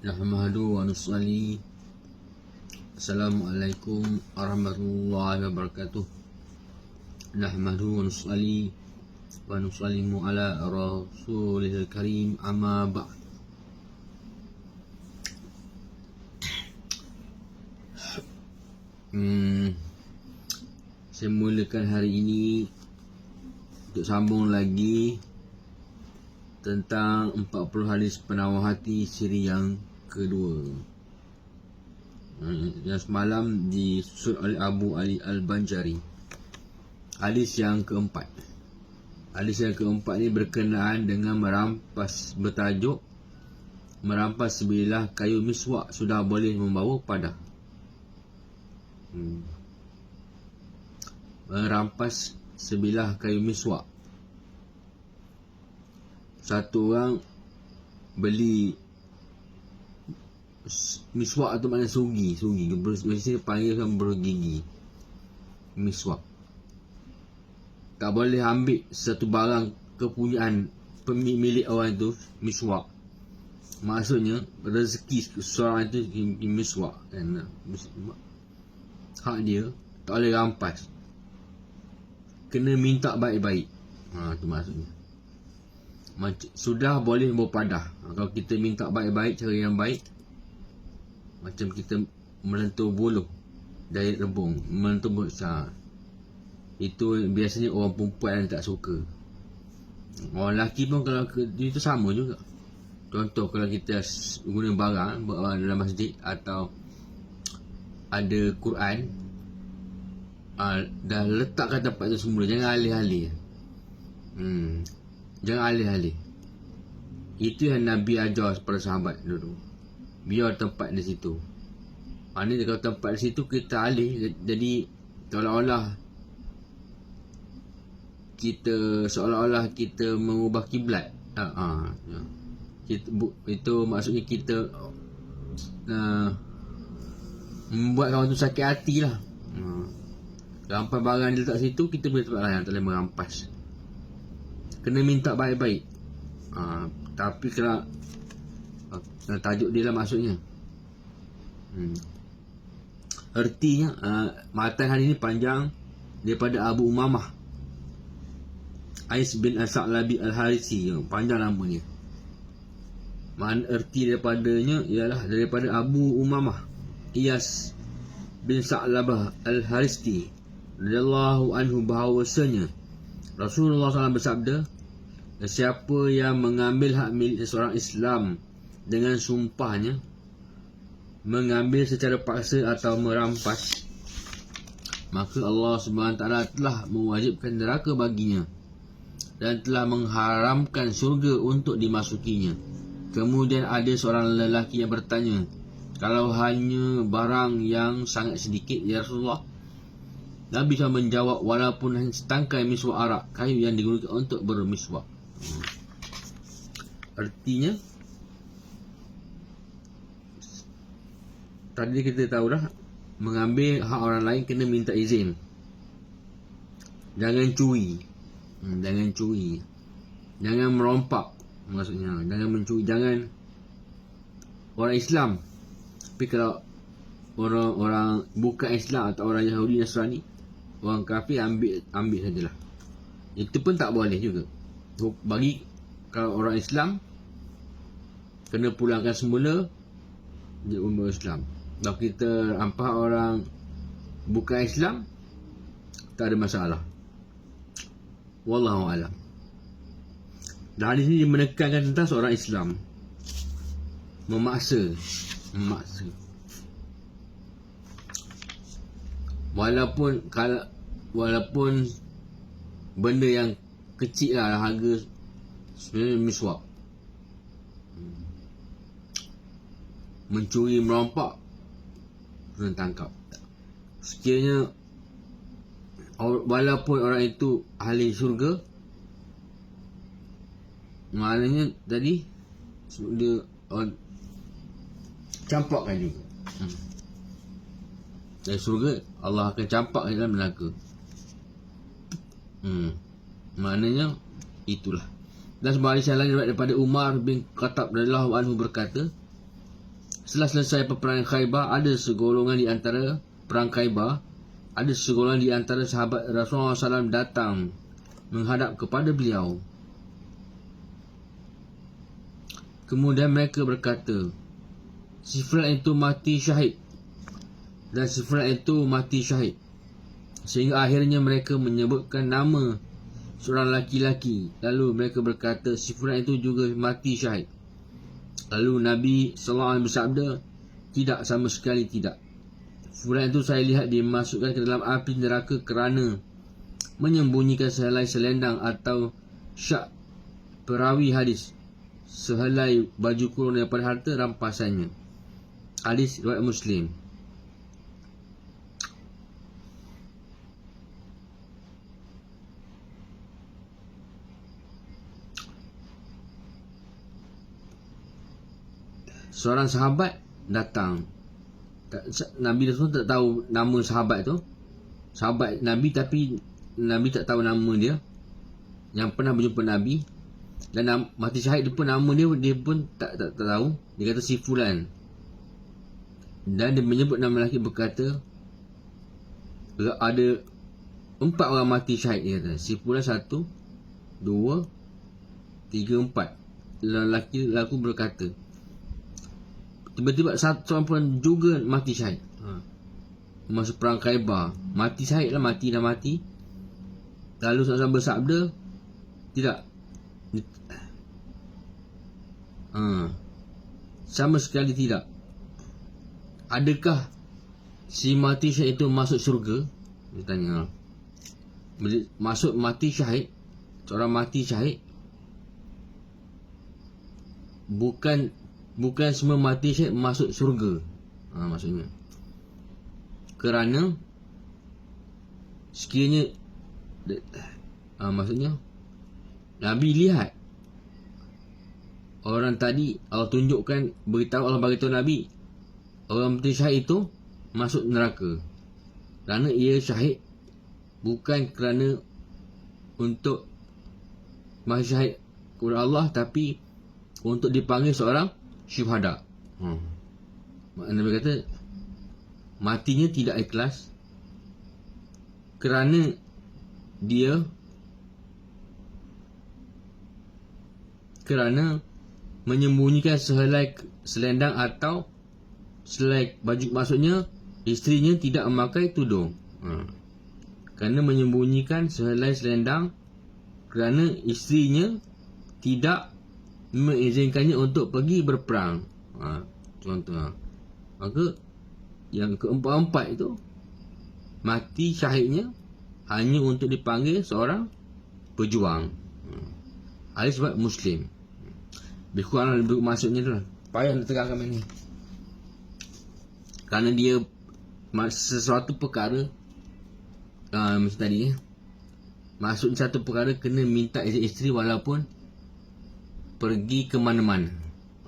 Nahmadu wa nusalli Assalamualaikum warahmatullahi wabarakatuh. Nahmadu wa nusalli Wa nusallimu ala rasulil karim amma ba'd. Hmm, saya mulakan hari ini untuk sambung lagi tentang 40 hadis penawar hati siri yang kedua. Yang semalam disusun oleh Abu Ali Al-Banjari. Hadis yang keempat. Hadis yang keempat ni berkenaan dengan merampas bertajuk merampas sebilah kayu miswak sudah boleh membawa padah. Hmm. Merampas sebilah kayu miswak. Satu orang beli miswak tu maknanya sugi, sugi. Biasanya panggil kan bergigi. Miswak. Tak boleh ambil satu barang kepunyaan pemilik orang itu miswak. Maksudnya rezeki seorang itu miswak. Mis- hak dia tak boleh rampas kena minta baik-baik ha tu maksudnya sudah boleh berpadah ha, kalau kita minta baik-baik cara yang baik macam kita melentur buluh dari rebung melentur buluh ha. itu biasanya orang perempuan yang tak suka. Orang lelaki pun kalau itu sama juga. Contoh kalau kita guna barang dalam masjid atau ada Quran uh, dah letak kat tempat tu semula jangan alih-alih. Hmm. jangan alih-alih. Itu yang Nabi ajar kepada sahabat dulu biar tempat di situ ha, ni kalau tempat di situ kita alih jadi seolah-olah kita seolah-olah kita mengubah kiblat ha, ha, ya. kita, bu, itu maksudnya kita uh, membuat kawan tu sakit hati lah. Ha. Rampas barang dia letak situ, kita boleh tempat lain, tak boleh merampas. Kena minta baik-baik. Ha. Tapi ha, tajuk dia lah maksudnya. Hmm. Ertinya, uh, matan hari ni panjang daripada Abu Umamah. Ais bin As-Sa'labi Al-Harisi. Panjang namanya. Makna erti daripadanya ialah daripada Abu Umamah. Iyas bin Sa'labah Al-Haristi radhiyallahu anhu bahawasanya Rasulullah SAW bersabda Siapa yang mengambil hak milik seseorang Islam dengan sumpahnya mengambil secara paksa atau merampas maka Allah SWT telah mewajibkan neraka baginya dan telah mengharamkan syurga untuk dimasukinya. Kemudian ada seorang lelaki yang bertanya, kalau hanya barang yang sangat sedikit ya Rasulullah Nabi SAW menjawab walaupun hanya setangkai miswak arak kayu yang digunakan untuk bermiswak Hmm. artinya tadi kita tahu dah mengambil hak orang lain kena minta izin jangan curi hmm, jangan curi jangan merompak maksudnya jangan mencuri jangan orang Islam tapi kalau orang-orang bukan Islam atau orang Yahudi Nasrani, orang kafir ambil ambil sajalah. Itu pun tak boleh juga. Bagi kalau orang Islam kena pulangkan semula dia umur Islam. Kalau kita ampak orang bukan Islam tak ada masalah. Wallahu alam. Dan hadis ini menekankan tentang seorang Islam. Memaksa. Memaksa. Walaupun kalau walaupun benda yang kecil lah harga sebenarnya miswak. Mencuri merompak kena tangkap sekiranya walaupun orang itu ahli syurga maknanya tadi dia orang campakkan juga hmm. dari surga Allah akan campak dalam neraka hmm. maknanya itulah dan sebuah hadis lain daripada Umar bin Khattab radhiyallahu anhu berkata setelah selesai peperangan Khaybar ada segolongan di antara perang Khaybar ada segolongan di antara sahabat Rasulullah SAW datang menghadap kepada beliau. Kemudian mereka berkata si fulan itu mati syahid dan si fulan itu mati syahid. Sehingga akhirnya mereka menyebutkan nama seorang laki-laki lalu mereka berkata si fulan itu juga mati syahid Lalu Nabi SAW bersabda, tidak sama sekali tidak. Fulan itu saya lihat dia masukkan ke dalam api neraka kerana menyembunyikan sehelai selendang atau syak perawi hadis. Sehelai baju kurung daripada harta rampasannya. Hadis riwayat Muslim. Seorang sahabat datang. Nabi Rasul tak tahu nama sahabat tu. Sahabat Nabi tapi Nabi tak tahu nama dia. Yang pernah berjumpa Nabi. Dan mati syahid tu pun nama dia dia pun tak, tak, tak tahu. Dia kata si fulan. Dan dia menyebut nama lelaki berkata ada empat orang mati syahid dia kata. Si fulan satu dua tiga empat. Lelaki laku berkata Tiba-tiba satu seorang pun juga mati syahid. Ha. Masa perang Khaybar. Mati syahid lah, mati dah mati. Lalu seorang bersabda, tidak. Ha. Sama sekali tidak. Adakah si mati syahid itu masuk syurga? Dia tanya. Masuk mati syahid, seorang mati syahid, bukan bukan semua mati syahid masuk syurga. Ha, maksudnya. Kerana sekiranya ha, maksudnya Nabi lihat orang tadi Allah tunjukkan beritahu Allah beritahu Nabi orang mati syahid itu masuk neraka. Kerana ia syahid bukan kerana untuk mati syahid kepada Allah tapi untuk dipanggil seorang syuhada. Hmm. Nabi kata matinya tidak ikhlas kerana dia kerana menyembunyikan sehelai selendang atau selai baju maksudnya isterinya tidak memakai tudung. Hmm. Kerana menyembunyikan sehelai selendang kerana isterinya tidak mengizinkannya untuk pergi berperang. Ha, contoh. Ha. Maka yang keempat-empat itu mati syahidnya hanya untuk dipanggil seorang pejuang. Ha. Hadis sebab Muslim. Lebih kurang lebih maksudnya tu lah. Payah nak tegakkan ini. Kerana dia sesuatu perkara uh, macam tadi eh. Maksudnya satu perkara kena minta isteri walaupun pergi ke mana-mana.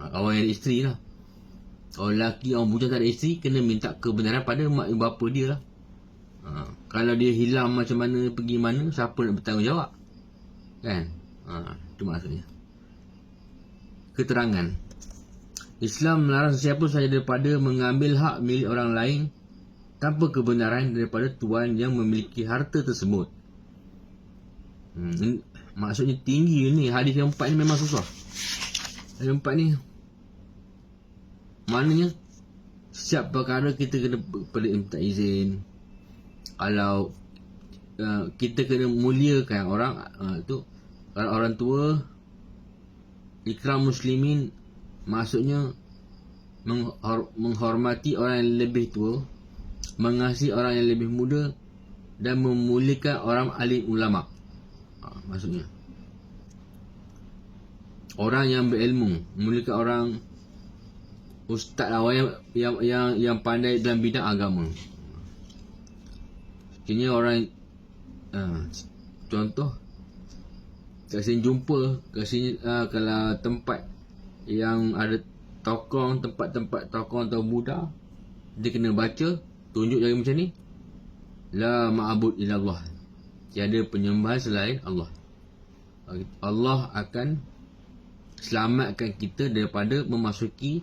Ha, orang yang ada isteri lah. Orang lelaki, orang bujang tak ada isteri, kena minta kebenaran pada mak ibu bapa dia lah. Ha, kalau dia hilang macam mana, pergi mana, siapa nak bertanggungjawab? Kan? Ha, itu maksudnya. Keterangan. Islam melarang sesiapa sahaja daripada mengambil hak milik orang lain tanpa kebenaran daripada tuan yang memiliki harta tersebut. Hmm, maksudnya tinggi ni. Hadis yang empat ni memang susah. Yang empat ni Maknanya Setiap perkara kita kena Perlu minta izin. Kalau uh, Kita kena muliakan orang uh, Itu Kalau orang tua Ikram muslimin Maksudnya menghor- Menghormati orang yang lebih tua Mengasihi orang yang lebih muda Dan memuliakan orang alim ulama' uh, Maksudnya orang yang berilmu. Memiliki orang ustaz lah orang yang, yang yang yang pandai dalam bidang agama. Kini orang uh, contoh kat sini jumpa kat sini uh, kalau tempat yang ada tokong tempat-tempat tokong atau budak dia kena baca tunjuk jari macam ni. La ma'bud illallah. Tiada penyembahan selain Allah. Allah akan selamatkan kita daripada memasuki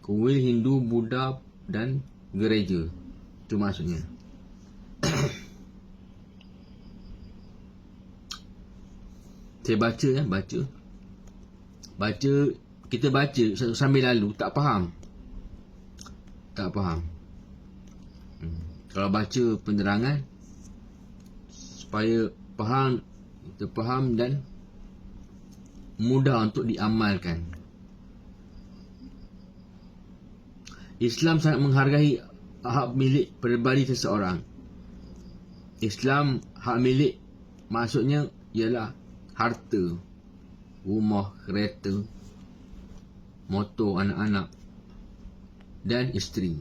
kuil Hindu, Buddha dan gereja. Itu maksudnya. Saya baca ya, baca. Baca, kita baca sambil lalu, tak faham. Tak faham. Hmm. Kalau baca penerangan, supaya faham, kita faham dan mudah untuk diamalkan. Islam sangat menghargai hak milik peribadi seseorang. Islam hak milik maksudnya ialah harta, rumah, kereta, motor anak-anak dan isteri.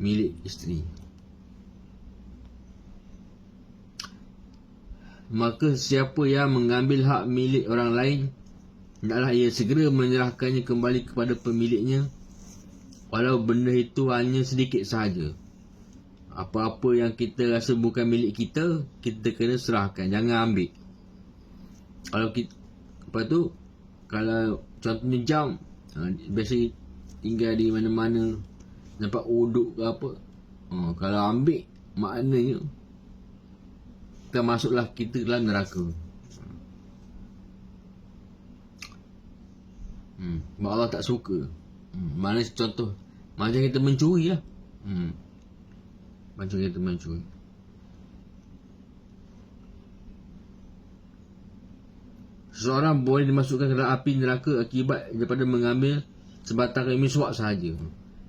Milik isteri. Maka siapa yang mengambil hak milik orang lain Hendaklah ia segera menyerahkannya kembali kepada pemiliknya Walau benda itu hanya sedikit sahaja. Apa-apa yang kita rasa bukan milik kita, kita kena serahkan. Jangan ambil. Kalau kita, apa tu, kalau contohnya jam, ha, biasa tinggal di mana-mana, nampak uduk ke apa. Ha, kalau ambil, maknanya, kita masuklah kita dalam neraka. Hmm, Allah tak suka. Hmm, mana contoh Macam kita mencuri lah hmm. Macam kita mencuri Seseorang boleh dimasukkan ke dalam api neraka Akibat daripada mengambil Sebatang kain miswak sahaja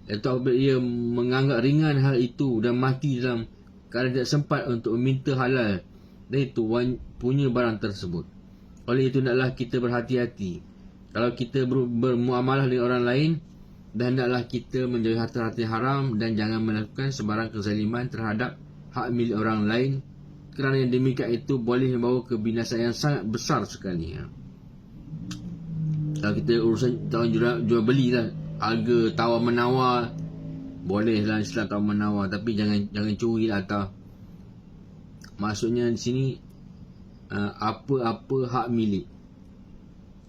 Iaitu apabila ia menganggap ringan hal itu Dan mati dalam Kerana tidak sempat untuk meminta halal Dan itu punya barang tersebut. Oleh itu naklah kita berhati-hati. Kalau kita bermuamalah dengan orang lain dan hendaklah kita menjauhi harta-harta haram dan jangan melakukan sebarang kezaliman terhadap hak milik orang lain kerana yang demikian itu boleh membawa kebinasaan yang sangat besar sekali ya. Kalau kita urusan tahun jual, jual beli lah harga tawar menawar boleh lah istilah tawar menawar tapi jangan jangan curi lah atau maksudnya di sini uh, apa-apa hak milik.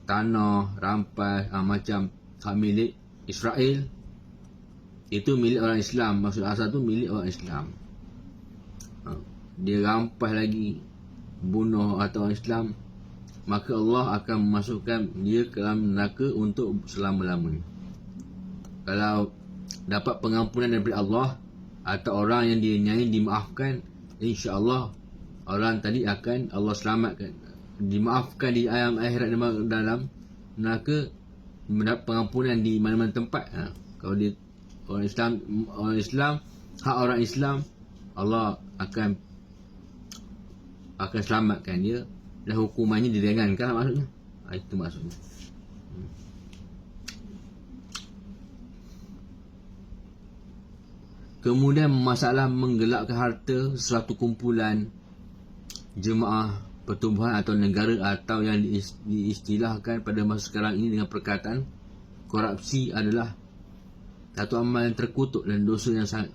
Tanah rampas uh, macam hak milik Israel itu milik orang Islam. Maksud asal tu milik orang Islam. Ha. dia rampas lagi bunuh atau orang Islam maka Allah akan memasukkan dia ke dalam neraka untuk selama-lamanya. Kalau dapat pengampunan daripada Allah atau orang yang dia nyanyi dimaafkan insya-Allah orang tadi akan Allah selamatkan. Dimaafkan di ayam akhirat dalam neraka mendapat pengampunan di mana-mana tempat. Ha. kalau dia orang Islam orang Islam hak orang Islam Allah akan akan selamatkan dia dan hukumannya diringankan maksudnya. Ha, itu maksudnya. Kemudian masalah menggelapkan harta sesuatu kumpulan jemaah pertumbuhan atau negara atau yang diistilahkan pada masa sekarang ini dengan perkataan korupsi adalah satu amal yang terkutuk dan dosa yang sangat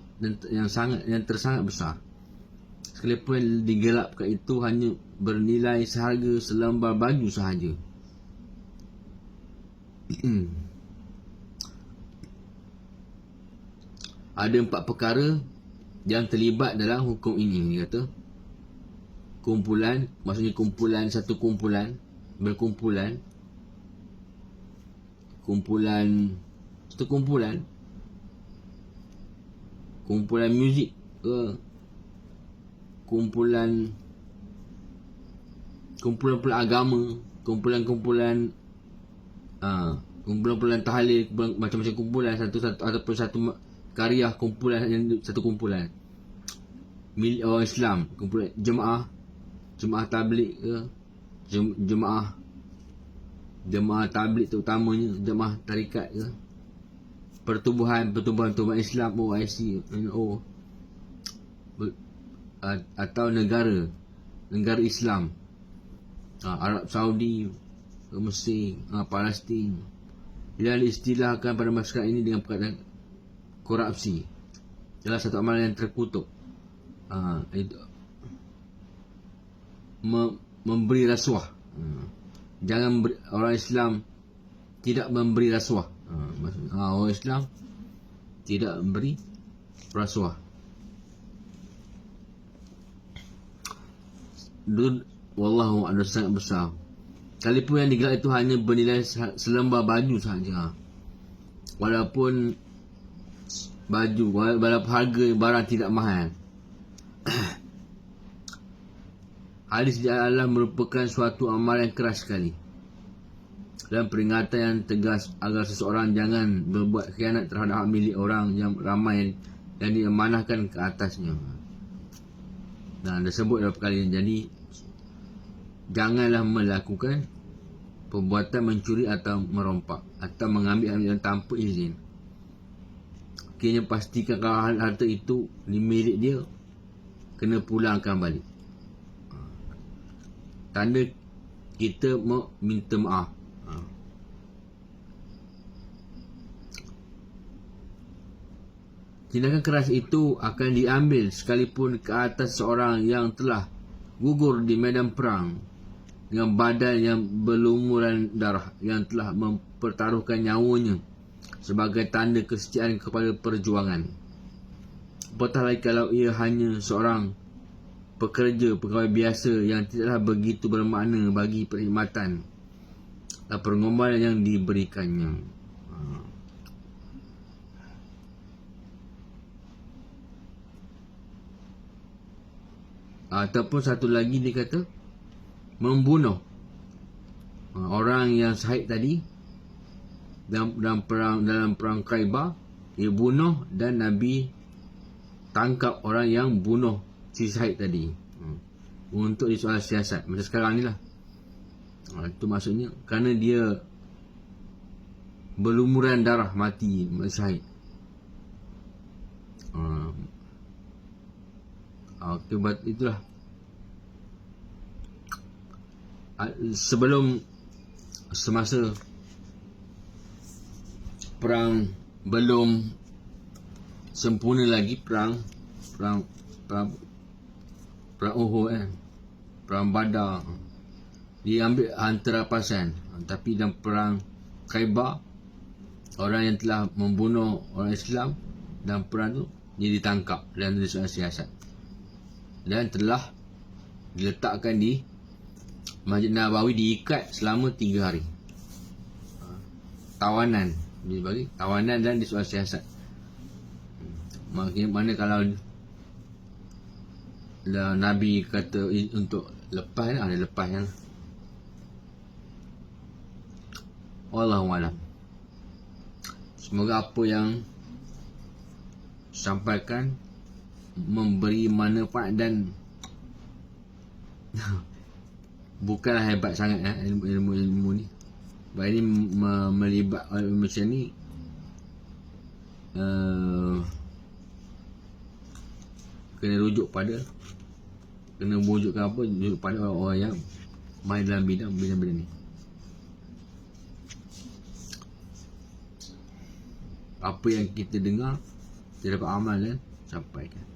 yang sangat yang tersangat besar. Sekalipun digelapkan itu hanya bernilai seharga selembar baju sahaja. Ada empat perkara yang terlibat dalam hukum ini, dia kata kumpulan maksudnya kumpulan satu kumpulan berkumpulan. Kumpulan satu kumpulan. Kumpulan muzik ke? Kumpulan kumpulan-kumpulan agama kumpulan-kumpulan uh, kumpulan-kumpulan tahlil macam-macam kumpulan satu-satu ataupun satu karya kumpulan satu kumpulan. Milik orang Islam kumpulan jemaah jemaah tablik ke? Jemaah jemaah tablik terutamanya jemaah tarikat ke? Pertubuhan pertubuhan tubuh Islam OIC NO atau negara negara Islam. Ha, Arab Saudi Mesir ha, Palestin. Yang diistilahkan pada masyarakat ini dengan perkataan korupsi. Adalah satu amalan yang terkutuk. Ha, memberi rasuah. Hmm. Jangan beri, orang Islam tidak memberi rasuah. Maksudnya ha, orang Islam tidak memberi rasuah. Dud wallahu ada sangat besar. Kalipun yang digelar itu hanya bernilai se- selembar baju sahaja. Walaupun baju wala- walaupun harga barang tidak mahal. Hadis di alam merupakan suatu amalan yang keras sekali dan peringatan yang tegas agar seseorang jangan berbuat khianat terhadap hak milik orang yang ramai yang diamanahkan ke atasnya. Dan disebut dalam perkara ini. Jadi, janganlah melakukan perbuatan mencuri atau merompak atau mengambil ambil tanpa izin. Kini pastikan kalau harta itu di milik dia, kena pulangkan balik. Tanda kita mau minta maaf. Ha. Tindakan keras itu akan diambil sekalipun ke atas seorang yang telah gugur di medan perang dengan badan yang berlumuran darah yang telah mempertaruhkan nyawanya sebagai tanda kesetiaan kepada perjuangan. Apatah lagi kalau ia hanya seorang pekerja pegawai biasa yang tidaklah begitu bermakna bagi perkhidmatan dan pengorbanan yang diberikannya. Ha. Ataupun satu lagi dia kata membunuh ha, orang yang syahid tadi dalam, dalam perang dalam perang Khaybar dia bunuh dan Nabi tangkap orang yang bunuh syahid tadi. Hmm. Untuk di soal siasat macam sekarang ni lah. Ha, itu maksudnya kerana dia berlumuran darah mati syahid. Ha. Akibat itulah. Ha, sebelum semasa perang belum sempurna lagi perang perang perang, perang Uhud kan. Perang Badar. Diambil hantar rapasan tapi dalam perang Khaybar orang yang telah membunuh orang Islam dalam perang tu dia ditangkap dan disuruh siasat. Dan telah diletakkan di Masjid Nabawi diikat selama 3 hari. Ha. tawanan. Dia bagi tawanan dan disuruh siasat. Maksudnya mana kalau Nabi kata untuk lepas lah, ada lepas kan. Wallahualam. Semoga apa yang sampaikan memberi manfaat dan bukanlah hebat sangat eh, ilmu, ilmu ni. Sebab ini me- melibat ilmu macam ni uh, kena rujuk pada kena wujudkan apa rujuk pada orang-orang yang main dalam bidang bidang-bidang ni. Apa yang kita dengar kita dapat amal dan sampaikan